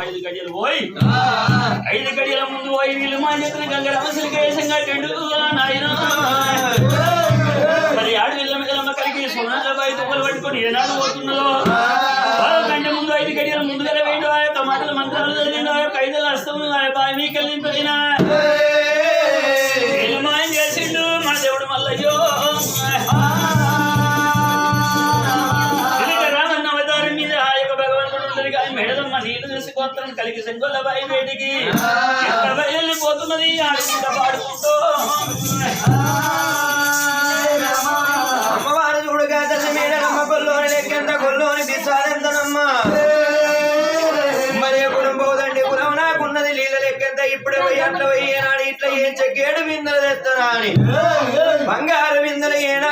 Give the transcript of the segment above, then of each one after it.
ఐదు గడియలు పోయి ఐదు గడియల ముందు పోయి వీళ్ళు మా చేతులు గంగడ అమసలు కేసంగా నాయన. మరి ఆడు వీళ్ళ మిగలమ్మ కలిగి సోనాల బాయి తుప్పలు పట్టుకొని ఏనాడు పోతున్నదో కంటే ముందు ఐదు గడియలు ముందుగా వేయండి ఆ యొక్క మాటలు మంత్రాలు యొక్క ఐదు అస్తము ఆ బావి మీకు గోత్రం కలిగి సెంగొల్ల బాయి వేడికి. వెళ్ళిపోతున్నది ఆడుకుంటా పాడుకుంటూ. అమ్మవారు చూడగా తల్లి మీద కొల్లోని కొల్లోని బిస్సాలెంతనమ్మ మరి కులం పోదండి కులం నాకున్నది నీళ్ళ లెక్కెంత ఇప్పుడు పోయి అట్లా పోయి ఏనాడు ఇట్లా ఏ చెక్కేడు విందలు తెస్తున్నా అని బంగారు విందలు ఏనాడు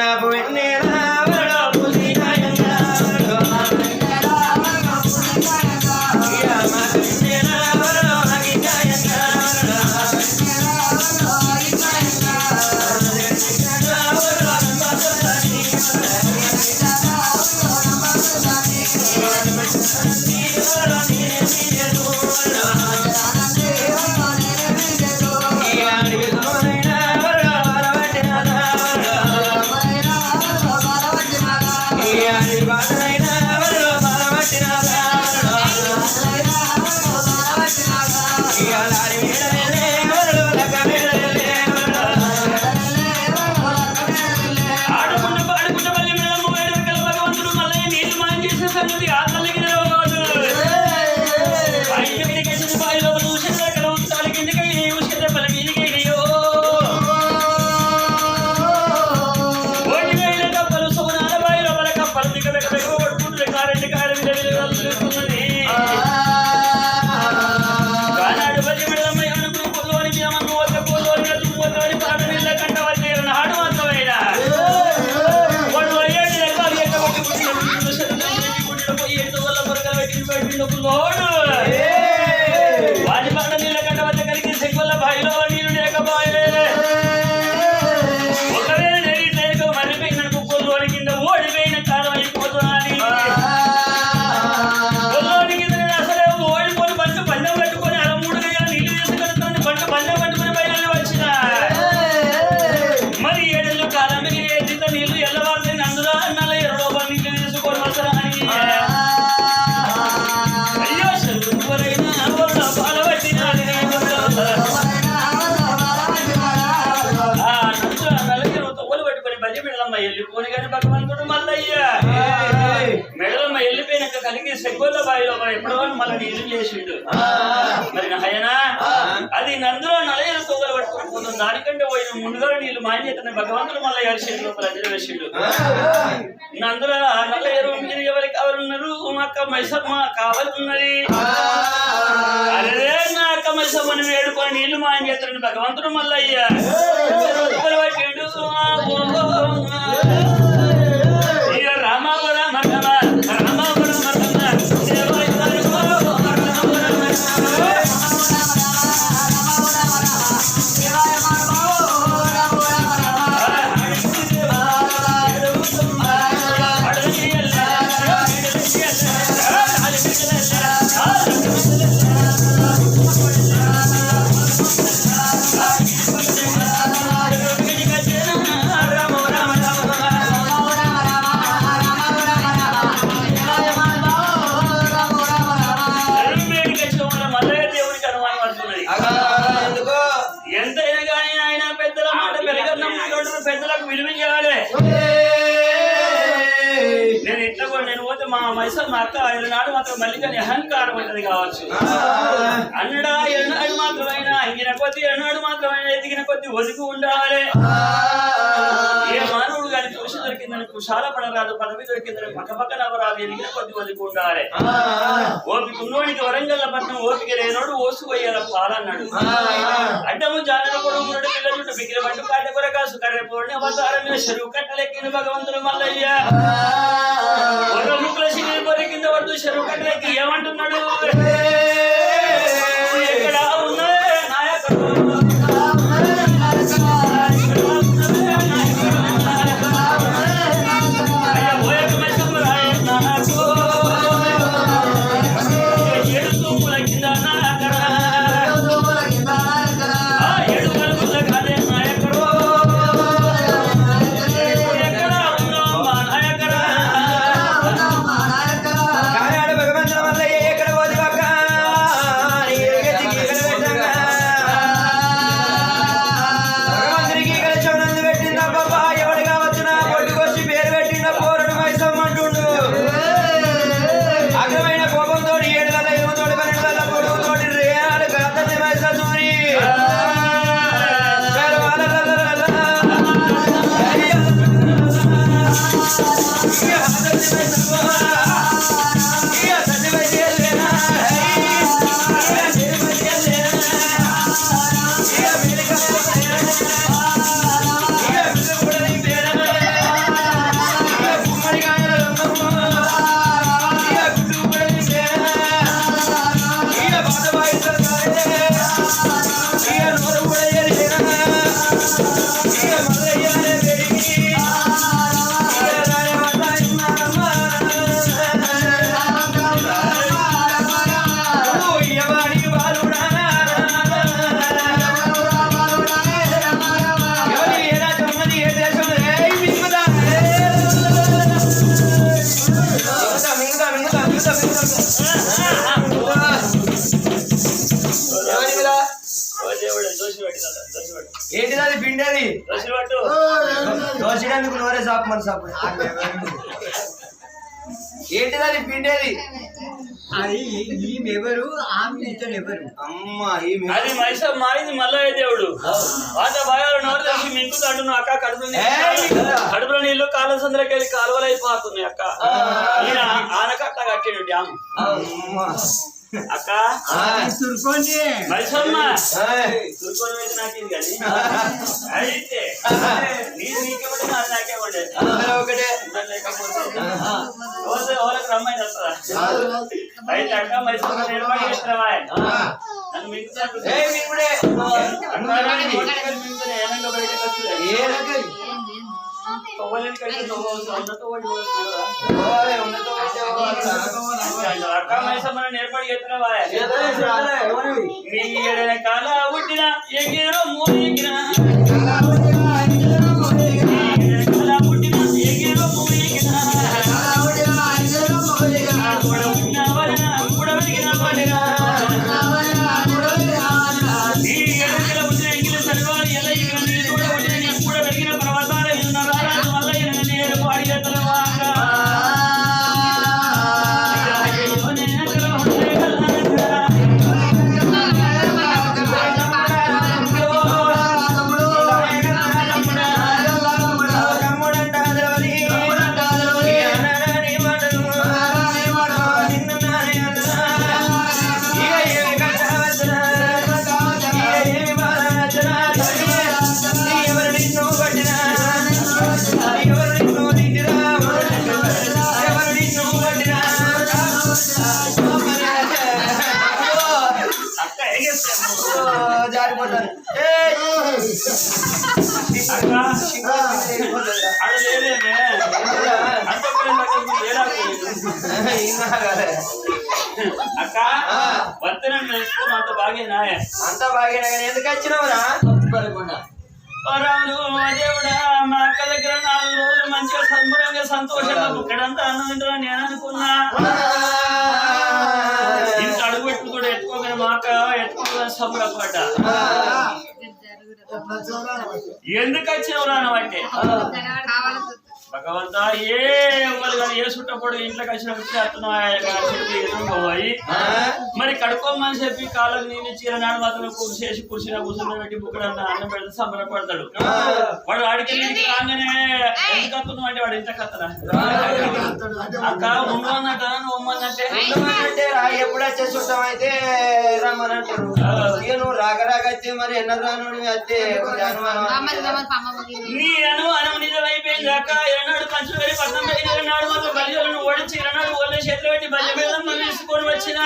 I've written it ఆడుకుంటూ బావిలో ఎప్పుడో మళ్ళీ నీళ్ళు చేసిండు మరి నాయనా అది నందులో నలయలు తొగలు పట్టుకొని పోతుంది దానికంటే పోయిన ముందుగా నీళ్ళు మాన్యతని భగవంతుడు మళ్ళీ లోపల అంజలి వేసిండు నందులో నల్ల ఎరువు మీరు ఎవరికి కావాలన్నారు? మా అక్క మైసమ్మ కావాలన్నది అరే నా అక్క మైసమ్మని వేడుకొని నీళ్ళు మాన్యతని భగవంతుడు మల్లయ్య తొగలు మా మైసూర్ మా అక్క ఆయన నాడు మాత్రం మళ్ళీ కానీ అహంకారం అవుతుంది కావచ్చు. అన్నడా ఎన్నాడు మాత్రమైనా అంగిన కొద్ది ఎన్నాడు మాత్రమైనా ఎదిగిన కొద్ది ఒదిగి ఉండాలి. ఏ మానవుడు కానీ చూసి దొరికిందని కుశాల పడరాదు పదవి దొరికిందని పక్క పక్క నవరాదు ఎదిగిన కొద్ది ఒదిగి ఉండాలి ఓపిక ఉన్నోడికి వరంగల్ పట్నం ఓపిక లేనోడు ఓసు పోయాల పాలన్నాడు అడ్డము జానన పొడవుడు పిల్ల చుట్టూ బిగిరి వంట పాట కొరకాసు కర్రె పూర్ణి అవతారం మీద చెరువు కట్టలెక్కిన భగవంతుడు మల్లయ్య. ముక్కుల పొరి కింద పడుతూ చెరువు కట్టలెక్కి ఏమంటున్నాడు? పట్టు. దోషడానికి నోరే సాపు మన సాపు? ఏంటిది అది పిండేది? అది ఈమెవరు? ఆమె ఇతను ఎవరు? అమ్మ ఈ మీ- అది మైసా మాయింది మల్లయ్య దేవుడు. పాత భయాలు నోరు తెలిసి మింకు అక్క. కడుపులో నీళ్ళు- కడుపులో నీళ్ళు కాలువ సందులోకి వెళ్ళి కాలువలు అయిపోతున్నాయి అక్క. ఈయన ఆనకట్ట కట్టాడు డ్యామ్. అమ్మ. అక్క? తురుకోండి మైసమ్మ. తుర్కోని. మీద నాకేది కానీ? అయితే నీరు నీకేమంటే నాది నాకేమంటే ఒకటే. లేకపోతే. ఎవరికి రమ్మని వస్తుందా? అయితే అక్క మైసమ్మ నిర్మాణం చేస్తున్నావా నన్ను మింగుతాడు కడిగి తొవ్వవలసి ఉన్నతో వాడి పోతున్నారా? పోవాలి, ఉన్నతో ఉంటే పోవాలి. అక్క మైసమ్మని ఏర్పాటు చేస్తున్నావా చేతలే, చేతలే, ఎవరివి? నీ ఎడల కాల ఉట్టిన ఎగిరో మూడు ఎగిర అంత. అక్క వర్తనం నేర్చుకో నాతో బాగేనా అంతా బాగా కానీ ఎందుకు వచ్చినావురా? ఓ రాములు మా దేవుడా మా అక్క దగ్గర నాలుగు రోజులు మంచిగా సంబరంగా సంతోషంగా ఇక్కడంతా అన్నం తింటారా నేను అనుకున్నా. ఇంత అడుగు పెట్టుకుని కూడా ఎత్తుకోగానే మా అక్క ఎత్తుకోగానే సంబరపడ్డ. ఎందుకు వచ్చినావు రాను అంటే భగవంతా ఏ చుట్టప్పుడు ఇంట్లోకి వచ్చినప్పుడు పోయి మరి కడుక్కోమని చెప్పి కాళ్ళకు నేను చీర నాడు మాత్రం చేసి కుర్చీలో కూర్చుని పెట్టి బుక్కడన్న అన్నం పెడితే సంబరపడతాడు వాడు వాడికి రాగానే ఎందుకు అంటే వాడు ఇంత కత్తరా? అక్క నువ్వన్నట్టే అంటే? రా ఎప్పుడు వచ్చే చుట్టం అయితే రమ్మని అంటారు. ఇక నువ్వు రాక రాక వచ్చి మరి ఎన్న రాను అయితే కొంచెం అనుమానం నీ అనుమానం నిజమైపోయింది అక్క ఎన్నాడు పంచులు వెళ్ళి పట్నం పెట్టి మాతో మాత్రం బలిజలను ఓడించి ఎన్నాడు ఓళ్ళ చేతులు పెట్టి బలి మీద తీసుకొని వచ్చిన.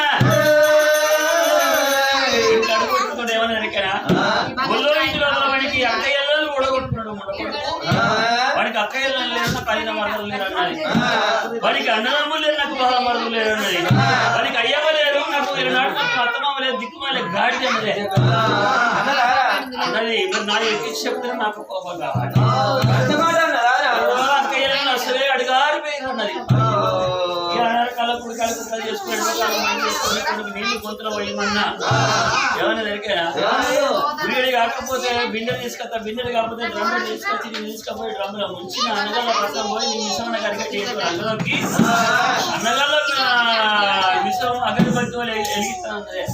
ఇంట్లో ఒళ్ళో వాడికి అక్క ఎల్లలు ఓడగొట్టుకున్నాడు వాడికి అక్క ఎల్లలు లేరు కలిగిన మరదలు లేరు అన్నది వాడికి అన్నదమ్ములు లేరు నాకు బాధ మరదలు లేరు అన్నది వాడికి అయ్యమ్మ లేరు నాకు ఈనాడు నాకు అత్తమామ లేదు దిక్కుమాలే గాడి అన్నదే అన్నది మరి నా ఎక్కించి చెప్తే నాకు కోపం కావాలి. గొంతులో పోయిందన్నా ఏమన్నా దొరికారా వీడి కాకపోతే బిందెలు తీసుకొస్తా బిందెలు కాకపోతే డ్రమ్ములు తీసుకొచ్చి నేను తీసుకపోయి డ్రమ్ములో ముంచి నా అన్నగల్ల పక్కన పోయి నీ మిశ్రమ కనుక చేసి అన్నలోకి అన్నగల్ల మిశ్రమం అగరబత్తి వాళ్ళు వెలిగిస్తా ఉన్నదే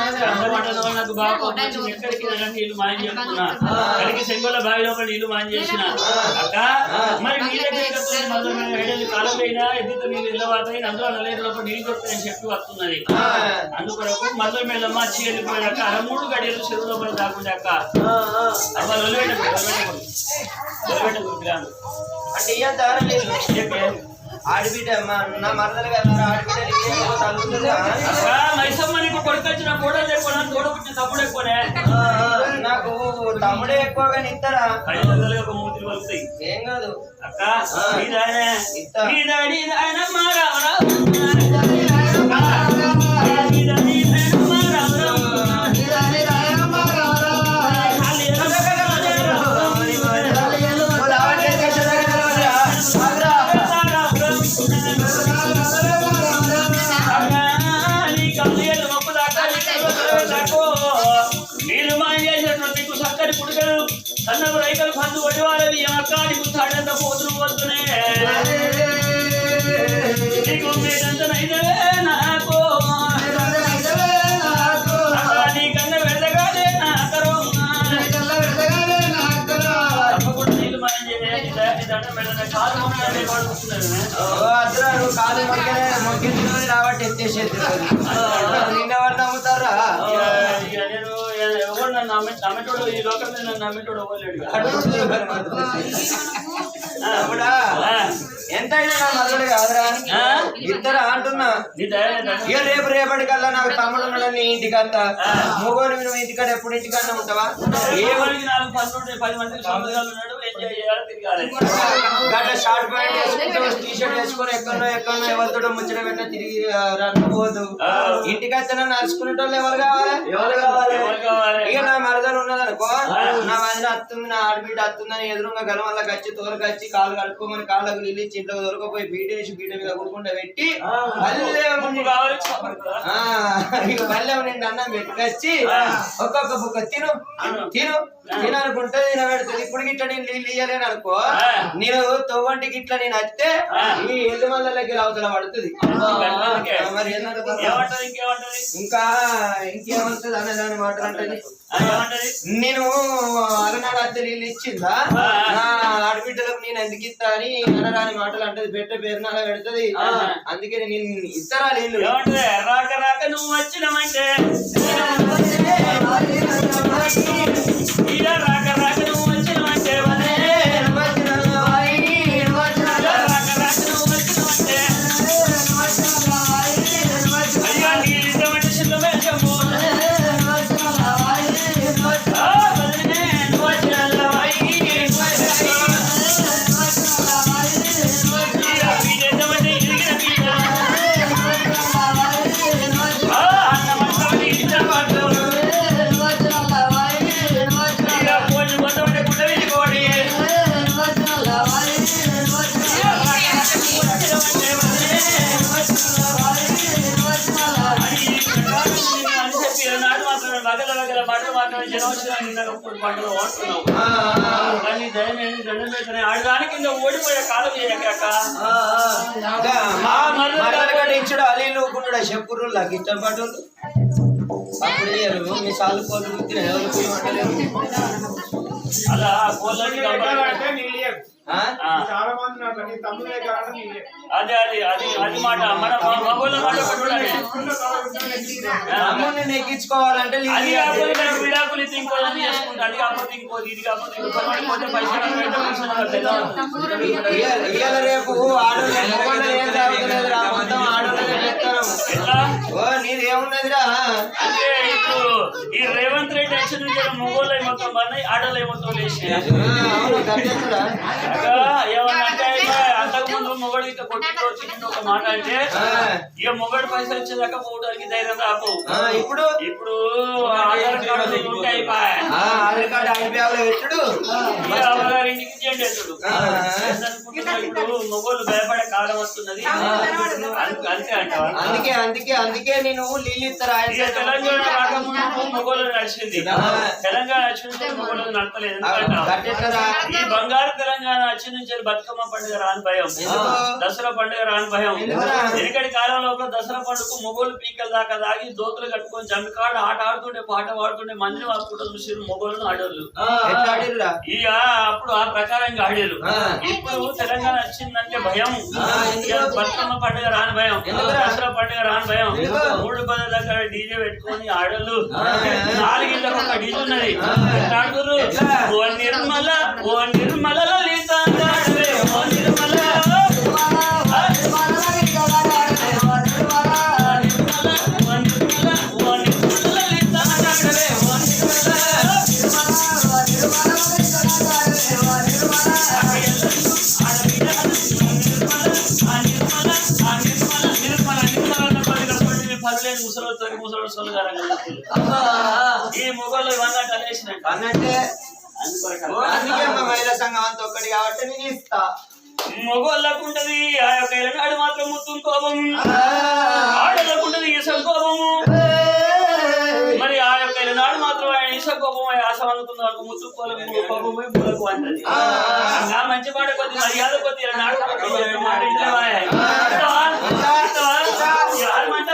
నాకు బాగా. ఎక్కడికి నీళ్ళు మాయం చేస్తున్నా. అక్కడికి సెంగోల బావి లోపల నీళ్ళు మాయం చేసిన అక్క మరి నీ ఏడేళ్ళు కాలం పోయినా ఎద్దుతో నీళ్ళు వెళ్ళబోతాయి అందులో నల్లేరు లోపల నీళ్ళు దొరుకుతాయని చెప్పి వస్తున్నది. అందుకొరకు మళ్ళీ మెల్లమ్మ వచ్చి వెళ్ళిపోయాక అర మూడు గడియలు చెరువు లోపల దాకుండా అక్క. అవ్వ లొల్లబెట్టకూడదు లొల్లబెట్టకూడదు అంటే ఇయ్య దారం లేదు. ఆడిబిడ్డ నా మరదలు కదా ఆడిబిడ్డ నీకేం తగ్గుతుందా అక్క మైసమ్మ నీకు కొడుకు వచ్చిన కూడా లేకుండా తోడబుట్టిన తమ్ముడు ఎక్కువనే నాకు తమ్ముడే ఎక్కువగా ఇస్తారా ఐదు వందలు ఒక మూతిలు వలుతాయి ఏం కాదు అక్క నీదానే వెళ్ళగానే నా కరోనా తప్పకుండా నీళ్ళు మనం చేయాలి నీ దండం పెట్టిన కాలు మొక్కలే పడుతున్నాను ఓ మొక్కించుకుని రాబట్టి ఎత్తేసేది. నమ్మటోడు ఈ లోకం మీద నన్ను నమ్మటోడు అవ్వలేడు తమ్ముడా ఎంత అయినా నా కాదురా? ఇద్దరు అంటున్నా. ఇక రేపు రేపటి కల్లా నాకు తమ్ముడు ఉన్నాడు నీ ఇంటికంతా. మూగోని నువ్వు ఇంటికాడ ఎప్పుడు ఇంటికన్నా ఉంటావా? ఏ నాలుగు పది సొంతగాలు ఉన్నాడు. గట్ల షార్ట్ ప్యాంట్ వేసుకుంటూ టీ షర్ట్ వేసుకొని ఎక్కడో ఎక్కడో ఎవరితో ముచ్చట పెట్టిన తిరిగి రన్నుకోదు ఆ. ఇంటికి వచ్చినా నడుచుకునేటోళ్ళు ఎవరు కావాలి? ఎవరు కావాలి? ఎవరు కావాలి? ఇక నా మరదలు ఉన్నదనుకో నా వదిన అత్తుంది నా ఆడబిడ్డ అత్తుందని ఎదురుగా గలవల్లకి వచ్చి తోలుకొచ్చి కాలు కడుక్కోమని కాళ్ళకు నీళ్ళు ఇచ్చి ఇంట్లో దొరకపోయి బీట వేసి బీట మీద కూడుకుంటా పెట్టి మళ్ళీ నిండు అన్నం పెట్టుకొచ్చి ఒక్కొక్క బుక్క తిను తిను. తిను అనుకుంటే నేను పెడుతుంది ఇప్పుడు గిట్ల నేను నీళ్ళు ఇయ్యలేను అనుకో. నేను తొవ్వంటి గిట్ల నేను వస్తే ఈ ఎల్లు మల్లకి అవతల పడుతుంది. మరి ఇంకా ఇంకేమంటుంది? అనే దాని మాటలు అంటే నేను అలనాడు అత్త నీళ్ళు ఇచ్చిందా ఆడబిడ్డలకు నేను ఎందుకు ఇస్తా అని అనరాని మాటలు అంటది పెట్టే పేరు నాల పెడుతుంది అందుకే నేను ఇస్తారా ఏమంటది రాక రాక నువ్వు వచ్చినమంటే రాక రాక ఆడదాని కింద ఓడిపోయే కాలం చేయక ఇచ్చుడు అలీలు ఊకుంటుడా చెప్పురు నాకు ఇష్టం పట్టు అప్పుడు ఇయ్యరు మీ సాలు కోళ్ళు ఎవరు అలా కోళ్ళకి అదే అది అది అది మాట. మన మగోళ్ళ మాట తమ్ముడిని నెగ్గించుకోవాలంటే అది. కాకపోతే విడాకులు ఇది ఇంకోదని చేసుకుంటా. అది కాకపోతే ఇంకోది ఇది కాకపోతే ఇంకోటి పోతే పైసలు రేపు ఆడోళ్ళు మొత్తం ఆడోళ్ళనే పెడతారు. ఎట్లా ఈ రేవంత్ రెడ్డి వచ్చిన నుంచి మొగోళ్ళు మొత్తం పడినాయి ఆడోళ్ళు మొత్తం లేచి ఆ, అవును కట్టేస్తురా ఏమన్నంటే అంతకు ముందు మొగడు ఇక కొట్టిలో ఒక మాట అంటే. ఇక మొగడు పైసలు వచ్చేదాకా పోవడానికి ధైర్యం రాకు. ఇప్పుడు? ఇప్పుడు ఆధార్ కార్డు ఉంటే చేయండి ఇప్పుడు మొగోళ్ళు భయపడే కాలం వస్తున్నది. అంత- అంతే అంటావా? అందుకే అందుకే అందుకే నేను నీళ్ళు ఇస్తారా ఆయన తెలంగాణ రాకముందు మొగోళ్ళు నడిచింది ఆ. తెలంగాణ వచ్చిన కట్టేస్తారా ఈ బంగారు తెలంగాణ వచ్చి నుంచి బతుకమ్మ పండుగ రాని భయం? దసరా పండుగ రాని భయం ఎందుకురా? వెనకటి కాలం లోపల దసరా పండుగ మొగోళ్ళు పీకల దాకా దాగి దోతులు కట్టుకొని జమ్మికాడు ఆట ఆడుతుంటే పాట పాడుతుంటే మందిని వాడుకుంటూ చూసారు మొగోళ్ళు ఆడోళ్ళు ఇక అప్పుడు ఆ ప్రకారంగా ఆడారు. ఇప్పుడు తెలంగాణ వచ్చిందంటే భయం బతుకమ్మ పండుగ రాని భయం? దసరా పండుగ రాని భయం? మూడు పదుల దగ్గర డీజే పెట్టుకొని ఆడోళ్ళు. నాలుగిళ్ళకి ఒక డీజే ఉన్నది? ఓ నిర్మల ఓ ఈ మొగోళ్ళు ఇవన్నీ అనేసినట్టు అన్నట్టే అందుకే మా మహిళా సంఘం అంత ఒక్కటి కాబట్టి నేను ఇస్తా. మొగోళ్ళకు ఉంటది ఆ యొక్క ఎలనాడు మాత్రం ముత్తం కోపం. ఆడలకు ఉంటది కోపము. మరి ఆ యొక్క ఎలనాడు మాత్రం ఆయన ఈస కోపం ఆశ అనుకుందాం అనుకో ముత్తు కోపం కోపం పోయి మూలకు అంటది. నా మంచి మాట కొద్ది మర్యాద కొద్ది కొద్ది మాట ఇంట్లో మంట,